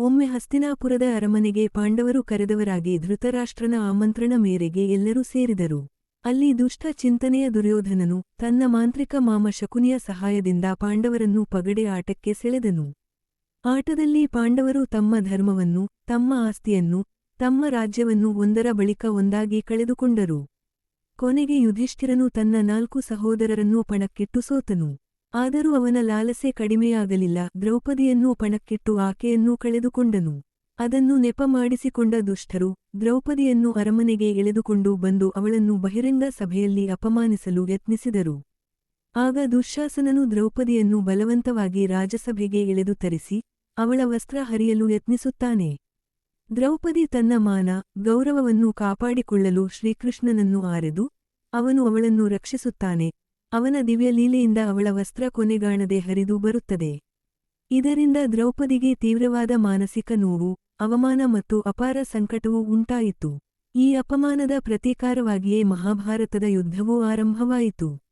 ಒಮ್ಮೆ ಹಸ್ತಿನಾಪುರದ ಅರಮನೆಗೆ ಪಾಂಡವರು ಕರೆದವರಾಗಿ ಧೃತರಾಷ್ಟ್ರನ ಆಮಂತ್ರಣ ಮೇರೆಗೆ ಎಲ್ಲರೂ ಸೇರಿದರು. ಅಲ್ಲಿ ದುಷ್ಟ ಚಿಂತನೆಯ ದುರ್ಯೋಧನನು ತನ್ನ ಮಾಂತ್ರಿಕ ಮಾಮ ಶಕುನಿಯ ಸಹಾಯದಿಂದ ಪಾಂಡವರನ್ನು ಪಗಡೆ ಆಟಕ್ಕೆ ಸೆಳೆದನು. ಆಟದಲ್ಲಿ ಪಾಂಡವರು ತಮ್ಮ ಧರ್ಮವನ್ನು, ತಮ್ಮ ಆಸ್ತಿಯನ್ನು, ತಮ್ಮ ರಾಜ್ಯವನ್ನು ಒಂದರ ಬಳಿಕ ಒಂದಾಗಿ ಕಳೆದುಕೊಂಡರು. ಕೊನೆಗೆ ಯುಧಿಷ್ಠಿರನು ತನ್ನ ನಾಲ್ಕು ಸಹೋದರರನ್ನು ಪಣಕ್ಕಿಟ್ಟು ಸೋತನು. ಆದರೂ ಅವನ ಲಾಲಸೆ ಕಡಿಮೆಯಾಗಲಿಲ್ಲ. ದ್ರೌಪದಿಯನ್ನೂ ಪಣಕ್ಕಿಟ್ಟು ಆಕೆಯನ್ನೂ ಕಳೆದುಕೊಂಡನು. ಅದನ್ನು ನೆಪ ಮಾಡಿಸಿಕೊಂಡ ದುಷ್ಟರು ದ್ರೌಪದಿಯನ್ನು ಅರಮನೆಗೆ ಎಳೆದುಕೊಂಡು ಬಂದು ಅವಳನ್ನು ಬಹಿರಂಗ ಸಭೆಯಲ್ಲಿ ಅಪಮಾನಿಸಲು ಯತ್ನಿಸಿದರು. ಆಗ ದುಶ್ಯಾಸನನು ದ್ರೌಪದಿಯನ್ನು ಬಲವಂತವಾಗಿ ರಾಜಸಭೆಗೆ ಎಳೆದು ತರಿಸಿ, ಅವಳ ವಸ್ತ್ರ ಹರಿಯಲು ಯತ್ನಿಸುತ್ತಾನೆ. ದ್ರೌಪದಿ ತನ್ನ ಮಾನ, ಗೌರವವನ್ನು ಕಾಪಾಡಿಕೊಳ್ಳಲು ಶ್ರೀಕೃಷ್ಣನನ್ನು ಆರೆದು, ಅವನು ಅವಳನ್ನು ರಕ್ಷಿಸುತ್ತಾನೆ. ಅವನ ದಿವ್ಯ ಲೀಲೆಯಿಂದ ಅವಳ ವಸ್ತ್ರ ಕೊನೆಗಾಣದೆ ಹರಿದು ಬರುತ್ತದೆ. ಇದರಿಂದ ದ್ರೌಪದಿಗೆ ತೀವ್ರವಾದ ಮಾನಸಿಕ ನೋವು, ಅವಮಾನ ಮತ್ತು ಅಪಾರ ಸಂಕಟವೂ ಉಂಟಾಯಿತು. ಈ ಅಪಮಾನದ ಪ್ರತೀಕಾರವಾಗಿಯೇ ಮಹಾಭಾರತದ ಯುದ್ಧವೂ ಆರಂಭವಾಯಿತು.